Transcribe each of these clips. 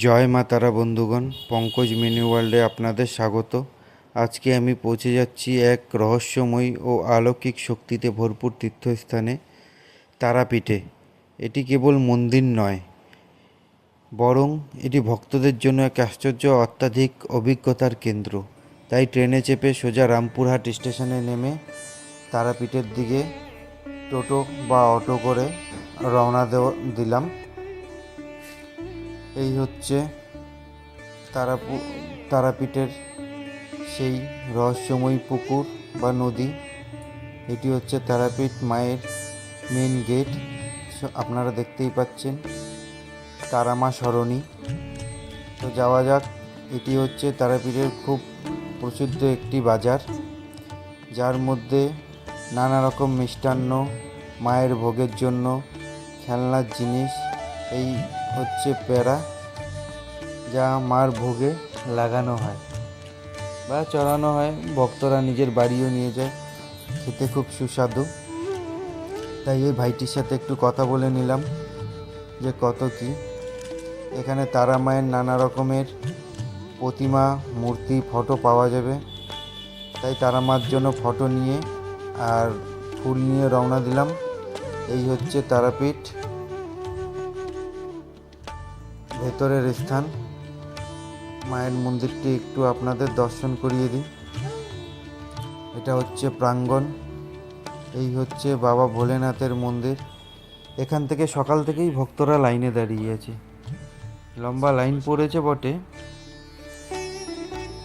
জয় মা তারা বন্ধুগণ, পঙ্কজ মিনি ওয়ার্ল্ডে আপনাদের স্বাগত। আজকে আমি পৌঁছে যাচ্ছি এক রহস্যময়ী ও অলৌকিক শক্তিতে ভরপুর তীর্থস্থানে, তারাপীঠে। এটি কেবল মন্দির নয়, বরং এটি ভক্তদের জন্য এক আশ্চর্য অত্যাধিক অভিজ্ঞতার কেন্দ্র। তাই ট্রেনে চেপে সোজা রামপুরহাট স্টেশনে নেমে তারাপীঠের দিকে টোটো বা অটো করে রওনা দেওয়া দিলাম। এই হচ্ছে তারাপু, তারাপীঠের সেই রহস্যময়ী পুকুর বা নদী। এটি হচ্ছে তারাপীঠ মায়ের মেন গেট আপনারা দেখতেই পাচ্ছেন তারামা সরণি। তো যাওয়া যাক, এটি হচ্ছে তারাপীঠের খুব প্রসিদ্ধ একটি বাজার, যার মধ্যে নানা রকম মিষ্টান্ন, মায়ের ভোগের জন্য খেলনার জিনিস, এই হচ্ছে প্যারা, যা মার ভোগে লাগানো হয় বা চড়ানো হয়। ভক্তরা নিজের বাড়িও নিয়ে যায়, খেতে খুব সুস্বাদু। তাই এই ভাইটির সাথে একটু কথা বলে নিলাম যে কত কি। এখানে তারা মায়ের নানা রকমের প্রতিমা, মূর্তি, ফটো পাওয়া যাবে। তাই তারা মার জন্য ফটো নিয়ে আর ফুল নিয়ে রওনা দিলাম। এই হচ্ছে তারাপীঠ। ভেতরের স্থান। মায়ের মন্দিরটি একটু আপনাদের দর্শন করিয়ে দিই। এটা হচ্ছে প্রাঙ্গণ। এই হচ্ছে বাবা ভোলেনাথের মন্দির। এখান থেকে সকাল থেকেই ভক্তরা লাইনে দাঁড়িয়ে আছে। লম্বা লাইন পড়েছে বটে,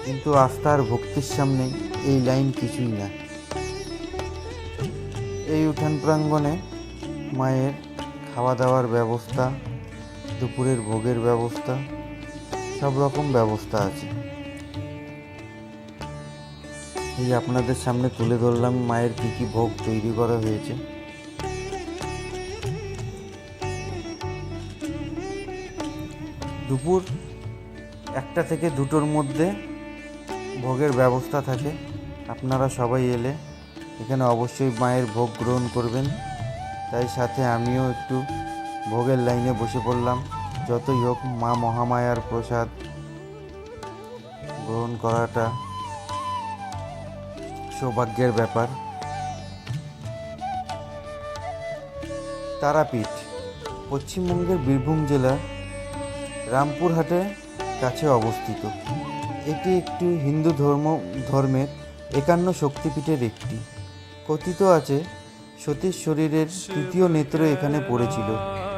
কিন্তু আস্থা আর ভক্তির সামনে এই লাইন কিছুই না। এই উঠান প্রাঙ্গণে মায়ের খাওয়া দাওয়ার ব্যবস্থা দুপুরের ভোগের ব্যবস্থা, সব রকম ব্যবস্থা আছে। এই আপনাদের সামনে তুলে ধরলাম মায়ের কী কী ভোগ তৈরি করা হয়েছে। দুপুর একটা থেকে দুটোর মধ্যে ভোগের ব্যবস্থা থাকে। আপনারা সবাই এলে এখানে অবশ্যই মায়ের ভোগ গ্রহণ করবেন। তাই সাথে আমিও একটু ভোগের লাইনে বসে পড়লাম। যতই হোক, মা মহামায়ার প্রসাদ গ্রহণ করাটা সৌভাগ্যের ব্যাপার। তারাপীঠ, পশ্চিমবঙ্গের বীরভূম জেলার রামপুরহাটের কাছে অবস্থিত। এটি একটি হিন্দু ধর্ম, ধর্মের একান্ন শক্তিপীঠের একটি। কথিত আছে সতীর শরীরের তৃতীয় নেত্র এখানে পড়েছিল।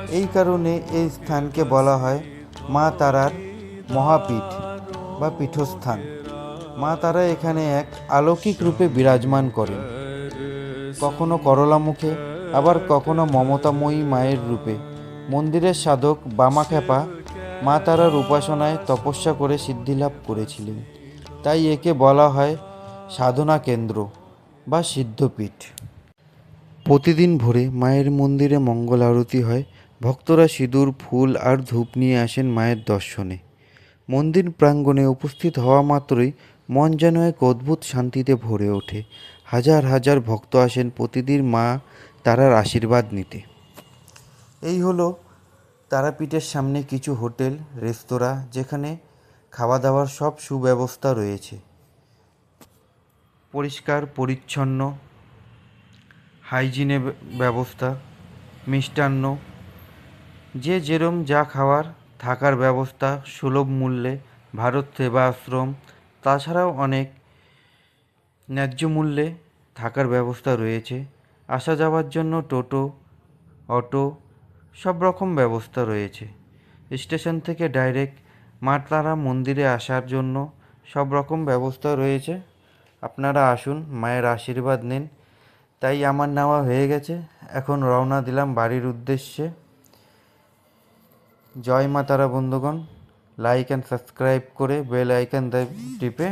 এই কারণে এই স্থানকে বলা হয় মা তারার মহাপীঠ বা পীঠস্থান। মা তারা এখানে এক আলৌকিক রূপে বিরাজমান করেন। কখনো করলা মুখে, আবার কখনো মমতাময়ী মায়ের রূপে। মন্দিরের সাধক বামাখ্যাপা মা তারার উপাসনায় তপস্যা করে সিদ্ধিলাভ করেছিলেন। তাই একে বলা হয় সাধনা কেন্দ্র বা সিদ্ধপীঠ। প্রতিদিন ভোরে মায়ের মন্দিরে মঙ্গল আরতি হয় ভক্তরা সিঁদুর, ফুল আর ধূপ নিয়ে আসেন মায়ের দর্শনে। মন্দির প্রাঙ্গণে উপস্থিত হওয়া মাত্রই মন যেন এক অদ্ভুত শান্তিতে ভরে ওঠে। হাজার হাজার ভক্ত আসেন প্রতিদিন মা তারার আশীর্বাদ নিতে। এই হলো তারাপীঠের সামনে কিছু হোটেল, রেস্তোরাঁ, যেখানে খাওয়া দাওয়ার সব সুব্যবস্থা রয়েছে। পরিষ্কার, পরিচ্ছন্ন, হাইজিনে ব্যবস্থা, মিষ্টান্ন যে যেরম যা খাওয়ার, থাকার ব্যবস্থা সুলভ মূল্যে ভারত সেবা আশ্রম, তাছাড়াও অনেক ন্যায্য মূল্যে থাকার ব্যবস্থা রয়েছে। আসা যাওয়ার জন্য টোটো, অটো, সব রকম ব্যবস্থা রয়েছে। স্টেশন থেকে ডাইরেক্ট মা তারা মন্দিরে আসার জন্য সব রকম ব্যবস্থা রয়েছে। আপনারা আসুন, মায়ের আশীর্বাদ নিন। তাই আমার নেওয়া হয়ে গেছে। এখন রওনা দিলাম বাড়ির উদ্দেশ্যে। জয় মা তারা বন্ধুগণ লাইক অ্যান্ড সাবস্ক্রাইব করে বেল আইকন টিপে